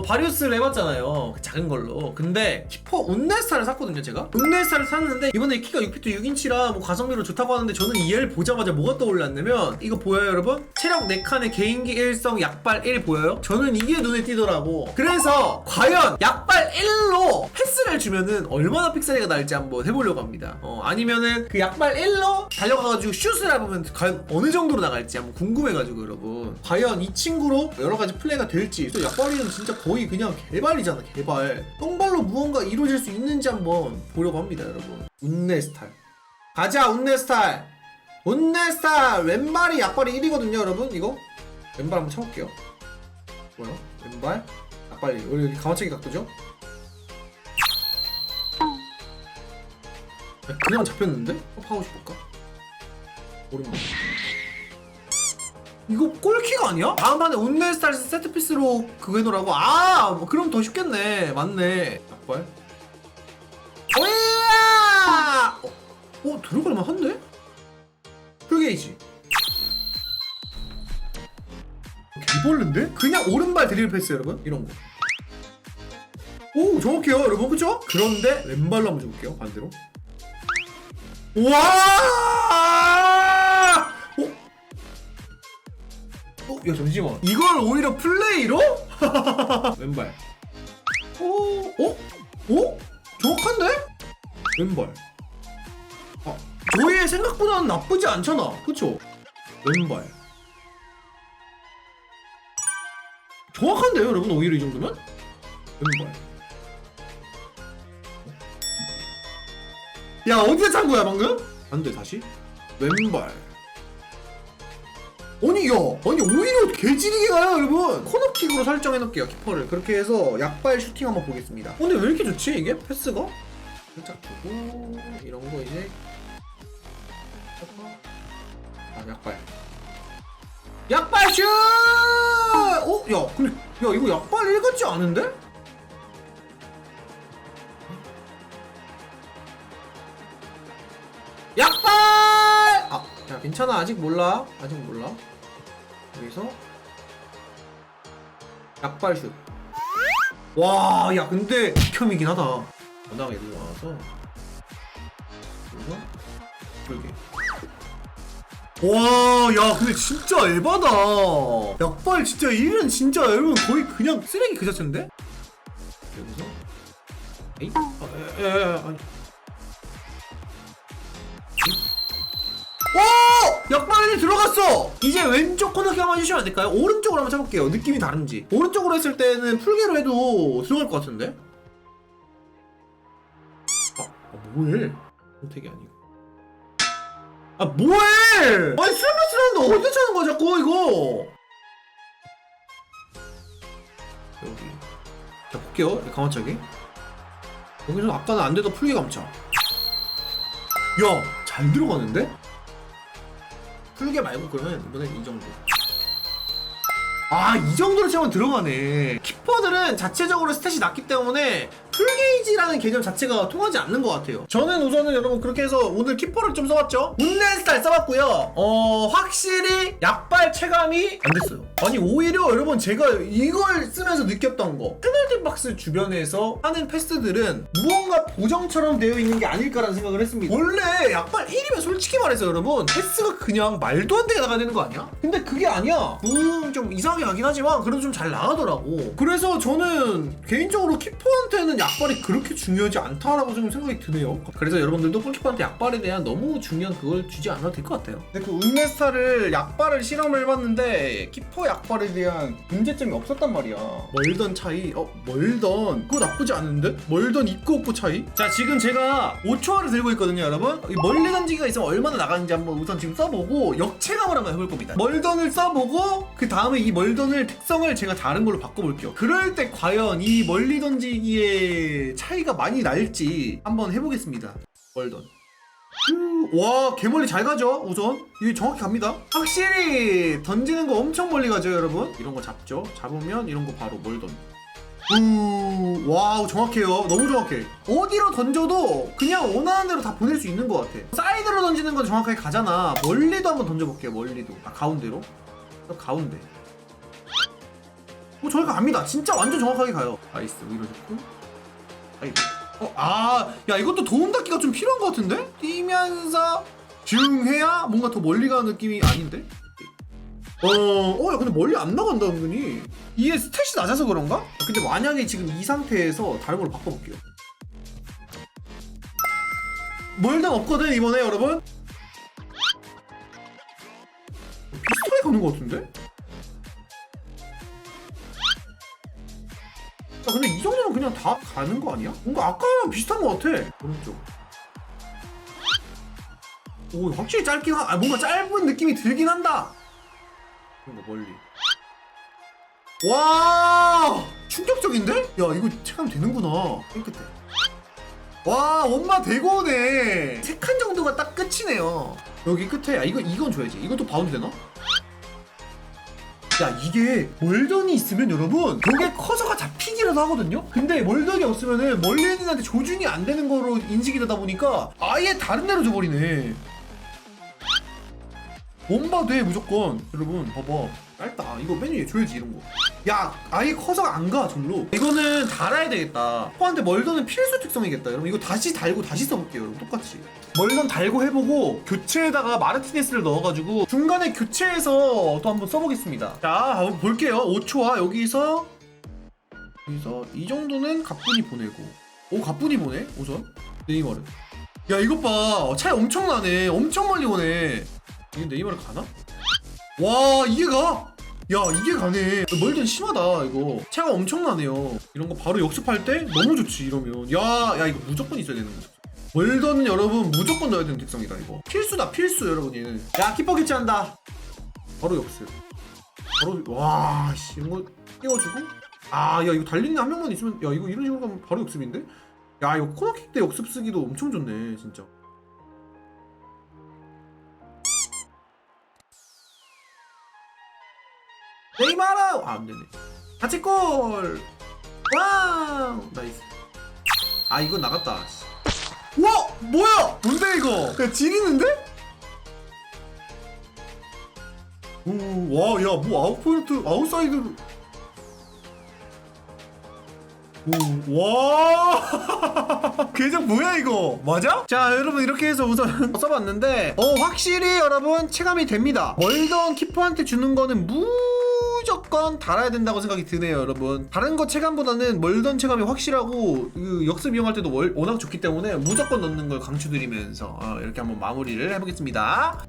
어 바리우스를 해봤잖아요. 그 작은 걸로. 근데 키퍼 운네스타를 샀거든요 제가? 운네스타를 샀는데 이번에 키가 6피트 6인치라 뭐 가성비로 좋다고 하는데 저는 이 애를 보자마자 뭐가 떠올랐냐면 이거 보여요 여러분? 체력 4칸에 개인기 1성 약발 1 보여요? 저는 이게 눈에 띄더라고. 그래서 과연 약발 1로 패스를 주면은 얼마나 픽셀이가 날지 한번 해보려고 합니다. 어 아니면은 그 약발 1로 달려가가지고 슛을 해보면 과연 어느 정도로 나갈지 한번 궁금해가지고 여러분. 과연 이 친구로 여러 가지 플레이가 될지. 또 약발이는 진짜 거의 그냥 개발이잖아 개발. 똥발로 무언가 이루어질 수 있는지 한번 보려고 합니다 여러분. 운네스탈 가자 운네스탈 운네스탈 왼발이 약발이 1이거든요 여러분 이거? 왼발 한번 쳐볼게요. 뭐요 왼발? 약발 1 우리 여기 가마차기 각도죠? 야, 그냥 잡혔는데? 어, 하고 싶을까? 오랜만에 이거 골킥 아니야? 다음 판에 운네스타일 세트피스로 그거 해놓으라고? 아! 뭐 그럼 더 쉽겠네 맞네 약발 오야! 어, 어 들어갈만 한데? 풀게이지 개벌른데? 그냥 오른발 드릴 패스 여러분 이런 거. 오 정확해요 여러분 그쵸? 그런데 왼발로 한번 줘볼게요 반대로. 와! 어? 야 잠시만 이걸 오히려 플레이로? 왼발. 오? 어? 어? 정확한데? 왼발. 아, 저희의 생각보다는 나쁘지 않잖아. 그쵸? 왼발. 정확한데요, 여러분? 오히려 이 정도면? 왼발. 야, 어디에 찬 거야, 방금? 안 돼, 다시. 왼발. 아니, 야, 아니, 오히려 개지리게 가요, 여러분. 코너킥으로 설정해놓을게요, 키퍼를. 그렇게 해서 약발 슈팅 한번 보겠습니다. 근데 왜 이렇게 좋지, 이게? 패스가? 살짝 두고, 이런 거 이제. 아, 약발. 약발 슛! 어? 야, 근데, 야, 이거 약발 1 같지 않은데? 약발! 아, 야, 괜찮아. 아직 몰라. 아직 몰라. 여기서. 약발 슛. 와, 야, 근데 극혐이긴 하다. 워낙 애들 와서. 여기서. 이렇게. 와, 야, 근데 진짜 에바다. 약발 진짜 1은 진짜 여러분 거의 그냥 쓰레기 그 자체인데? 여기서. 에이? 아, 야, 야, 야, 아니. 오! 약발이 들어갔어! 이제 왼쪽 코너킥 한번 해주시면 안 될까요? 오른쪽으로 한번 쳐볼게요. 느낌이 다른지. 오른쪽으로 했을 때는 풀게로 해도 들어갈 것 같은데? 아, 아 뭐해? 선택이 아니고. 아 뭐해! 아니 슬퍼스라는데 어디 차는 거야 자꾸 이거! 여기. 자 볼게요. 이 가마차기. 여기서 아까는 안 되던 풀게 감차. 야! 잘 들어가는데? 풀게 말고 그러면 이번엔 이 정도. 아, 이 정도로 치면 들어가네. 키퍼들은 자체적으로 스탯이 낮기 때문에 풀게이지라는 개념 자체가 통하지 않는 것 같아요. 저는 우선은 여러분 그렇게 해서 오늘 키퍼를 좀 써봤죠? 운넨스타일 써봤고요. 어, 확실히 약발 체감이 안 됐어요. 아니, 오히려 여러분 제가 이걸 쓰면서 느꼈던 거. 페널티 박스 주변에서 하는 패스들은 무언가 보정처럼 되어 있는 게 아닐까라는 생각을 했습니다. 원래 약발 1이면 솔직히 말해서 여러분 패스가 그냥 말도 안 되게 나가야 되는 거 아니야? 근데 그게 아니야. 음, 좀 이상하게 가긴 하지만 그래도 좀 잘 나가더라고. 그래서 저는 개인적으로 키퍼한테는 약 발이 그렇게 중요하지 않다라고 좀 생각이 드네요. 그래서 여러분들도 골키퍼한테 약발에 대한 너무 중요한 그걸 주지 않아도 될 것 같아요. 근데 그 운메스타를 약발을 실험을 해봤는데 키퍼 약발에 대한 문제점이 없었단 말이야. 멀던 차이, 어 멀던 그거 나쁘지 않은데? 멀던 있고 없고 차이? 자 지금 제가 5초화를 들고 있거든요, 여러분. 이 멀리 던지기가 있으면 얼마나 나가는지 한번 우선 지금 써보고 역체감을 한번 해볼 겁니다. 멀던을 써보고 그 다음에 이 멀던을 특성을 제가 다른 걸로 바꿔볼게요. 그럴 때 과연 이 멀리 던지기 의 차이가 많이 날지 한번 해보겠습니다. 멀던. 음, 와 개멀리 잘 가죠 우선? 이게 정확히 갑니다. 확실히 던지는 거 엄청 멀리 가죠 여러분? 이런 거 잡죠? 잡으면 이런 거 바로 멀던. 우 와우 정확해요. 너무 정확해. 어디로 던져도 그냥 원하는 대로 다 보낼 수 있는 것 같아. 사이드로 던지는 건 정확하게 가잖아. 멀리도 한번 던져볼게요 멀리도. 아 가운데로? 또 가운데. 어, 저희가 갑니다. 진짜 완전 정확하게 가요. 나이스, 오히려 좋고. 아이고. 어, 아, 야, 이것도 도움 닫기가 좀 필요한 것 같은데? 뛰면서 중해야 뭔가 더 멀리 가는 느낌이 아닌데? 어, 어, 야, 근데 멀리 안 나간다, 은근히. 이게 스탯이 낮아서 그런가? 아, 근데 만약에 지금 이 상태에서 다른 걸로 바꿔볼게요. 멀당 없거든, 이번에, 여러분? 비슷하게 가는 것 같은데? 아 근데 이 정도면 그냥 다 가는 거 아니야? 뭔가 아까랑 비슷한 거 같아. 오른쪽. 오 확실히 짧긴 하.. 아 뭔가 짧은 느낌이 들긴 한다. 뭔가 멀리. 와! 충격적인데? 야 이거 체감 되는구나. 깨끗해 와 원마 대고네. 세 칸 정도가 딱 끝이네요. 여기 끝에 야 이거 이건 줘야지. 이것도 바운드 되나? 야 이게 멀던이 있으면 여러분 벽에 커서가 잡히기라도 하거든요? 근데 멀던이 없으면은 멀리 있는 애한테 조준이 안 되는 거로 인식이 되다 보니까 아예 다른 데로 줘버리네. 원바 돼 무조건 여러분 봐봐. 짧다. 이거 맨 위에 줘야지 이런 거 야 아예 커서가 안가 절로. 이거는 달아야 되겠다. 포한테 멀던은 필수 특성이겠다. 여러분 이거 다시 달고 다시 써볼게요. 여러분 똑같이. 멀던 달고 해보고 교체에다가 마르티네스를 넣어가지고 중간에 교체해서 또 한번 써보겠습니다. 자 한번 볼게요. 5초와 여기서 여기서 이 정도는 가뿐히 보내고. 오 가뿐히 보내? 우선? 네이마르 야 이것 봐. 차이 엄청나네. 엄청 멀리 오네. 이게 네이마르 가나? 와 이게 가? 야 이게 가네. 멀던 심하다 이거. 차가 엄청나네요. 이런 거 바로 역습할 때 너무 좋지 이러면. 야야 이거 무조건 있어야 되는 거죠 멀던 여러분 무조건 넣어야 되는 특성이다 이거. 필수다 필수 여러분 얘는. 야 키퍼 교체한다. 바로 역습. 바로 와씨 이런 거 띄워주고. 아 야 이거 달리는 한 명만 있으면 야 이거 이런 식으로 가면 바로 역습인데? 야 이거 코너킥 때 역습 쓰기도 엄청 좋네 진짜 아 안되네. 자책골! 와우! 나이스. 아 이거 나갔다. 씨. 와! 뭐야! 뭔데 이거? 야 지리는데? 오와야뭐 아웃포인트 아웃사이드로 오와! 계정 뭐야 이거? 맞아? 자 여러분 이렇게 해서 우선 써봤는데 어 확실히 여러분 체감이 됩니다. 멀던 키퍼한테 주는 거는 무 조건 달아야 된다고 생각이 드네요 여러분. 다른 거 체감보다는 멀던 체감이 확실하고 그 역습 이용할 때도 월- 워낙 좋기 때문에 무조건 넣는 걸 강추드리면서 어, 이렇게 한번 마무리를 해보겠습니다